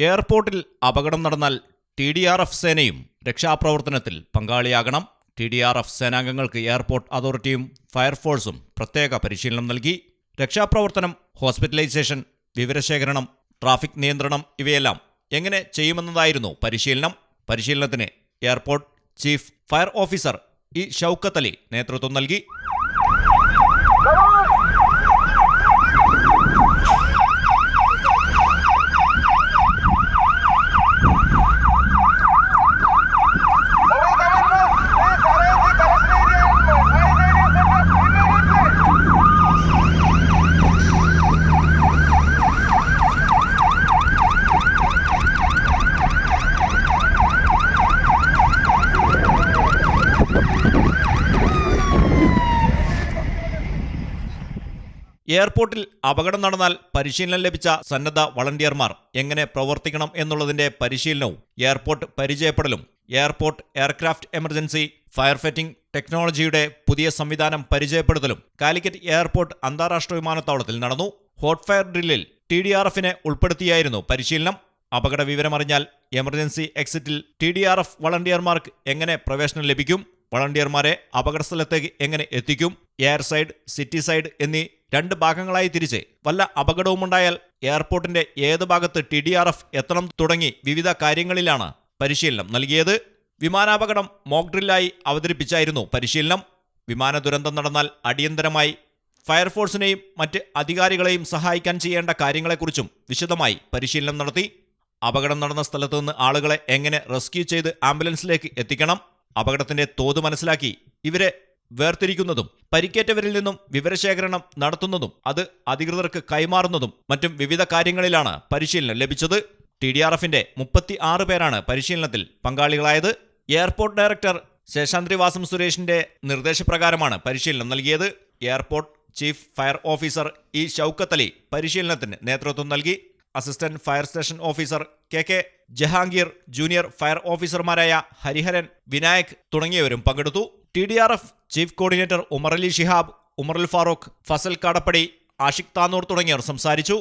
എയർപോർട്ടിൽ അപകടം നടന്നാൽ ടി ഡി ആർ എഫ് സേനയും രക്ഷാപ്രവർത്തനത്തിൽ പങ്കാളിയാകണം. ടി ഡി ആർ എഫ് സേനാംഗങ്ങൾക്ക് എയർപോർട്ട് അതോറിറ്റിയും ഫയർഫോഴ്സും പ്രത്യേക പരിശീലനം നൽകി. രക്ഷാപ്രവർത്തനം ഹോസ്പിറ്റലൈസേഷൻ വിവരശേഖരണം ട്രാഫിക് നിയന്ത്രണം ഇവയെല്ലാം എങ്ങനെ ചെയ്യുമെന്നതായിരുന്നു പരിശീലനം. പരിശീലനത്തിന് airport chief fire officer E Shoukathali Ali നേതൃത്വം നൽകി. എയർപോർട്ടിൽ അപകടം നടന്നാൽ പരിശീലനം ലഭിച്ച സന്നദ്ധ വളണ്ടിയർമാർ എങ്ങനെ പ്രവർത്തിക്കണം എന്നുള്ളതിന്റെ പരിശീലനവും airport പരിചയപ്പെടലും airport aircraft emergency fire fighting ടെക്നോളജിയുടെ പുതിയ സംവിധാനം പരിചയപ്പെടുത്തലും കാലിക്കറ്റ് എയർപോർട്ട് അന്താരാഷ്ട്ര വിമാനത്താവളത്തിൽ നടന്നു. ഹോട്ട് ഫയർ ഡ്രില്ലിൽ ടി ഡി ആർ എഫിനെ ഉൾപ്പെടുത്തിയായിരുന്നു പരിശീലനം. അപകട വിവരമറിഞ്ഞാൽ എമർജൻസി എക്സിറ്റിൽ ടി ഡി ആർ എഫ് വളണ്ടിയർമാർക്ക് എങ്ങനെ പ്രവേശനം ലഭിക്കും വളണ്ടിയർമാരെ അപകടസ്ഥലത്തേക്ക് എങ്ങനെ എത്തിക്കും എയർ സൈഡ് സിറ്റി സൈഡ് എന്നീ രണ്ട് ഭാഗങ്ങളായി തിരിച്ച്. വല്ല അപകടവുമുണ്ടായാൽ എയർപോർട്ടിന്റെ ഏത് ഭാഗത്ത് ടി ഡി ആർ എഫ് എത്തണം തുടങ്ങി വിവിധ കാര്യങ്ങളിലാണ് പരിശീലനം നൽകിയത്. വിമാനാപകടം മോക്ഡ്രില്ലായി അവതരിപ്പിച്ചായിരുന്നു പരിശീലനം. വിമാന ദുരന്തം നടന്നാൽ അടിയന്തരമായി ഫയർഫോഴ്സിനെയും മറ്റ് അധികാരികളെയും സഹായിക്കാൻ ചെയ്യേണ്ട കാര്യങ്ങളെക്കുറിച്ചും വിശദമായി പരിശീലനം നടത്തി. അപകടം നടന്ന സ്ഥലത്തു നിന്ന് ആളുകളെ എങ്ങനെ റെസ്ക്യൂ ചെയ്ത് ആംബുലൻസിലേക്ക് എത്തിക്കണം? അപകടത്തിന്റെ തോത് മനസ്സിലാക്കി ഇവരെ വേർതിരിക്കുന്നതും പരിക്കേറ്റവരിൽ നിന്നും വിവരശേഖരണം നടത്തുന്നതും അത് അധികൃതർക്ക് കൈമാറുന്നതും മറ്റും വിവിധ കാര്യങ്ങളിലാണ് പരിശീലനം ലഭിച്ചത്. ടി ഡി ആർ എഫിന്റെ മുപ്പത്തി ആറ് പേരാണ് പരിശീലനത്തിൽ പങ്കാളികളായത്. എയർപോർട്ട് ഡയറക്ടർ ശേഷാദ്രിവാസം സുരേഷിന്റെ നിർദ്ദേശപ്രകാരമാണ് പരിശീലനം നൽകിയത്. Airport chief fire officer E Shoukath Ali പരിശീലനത്തിന് നേതൃത്വം നൽകി. Assistant fire station officer K K Jahangir junior fire ഓഫീസർമാരായ ഹരിഹരൻ വിനായക് തുടങ്ങിയവരും പങ്കെടുത്തു. T D R F chief coordinator Umar Ali Shihab Umarul Farooq Fasal Kadappadi Ashiq Tanur തുടങ്ങിയവർ സംസാരിച്ചു.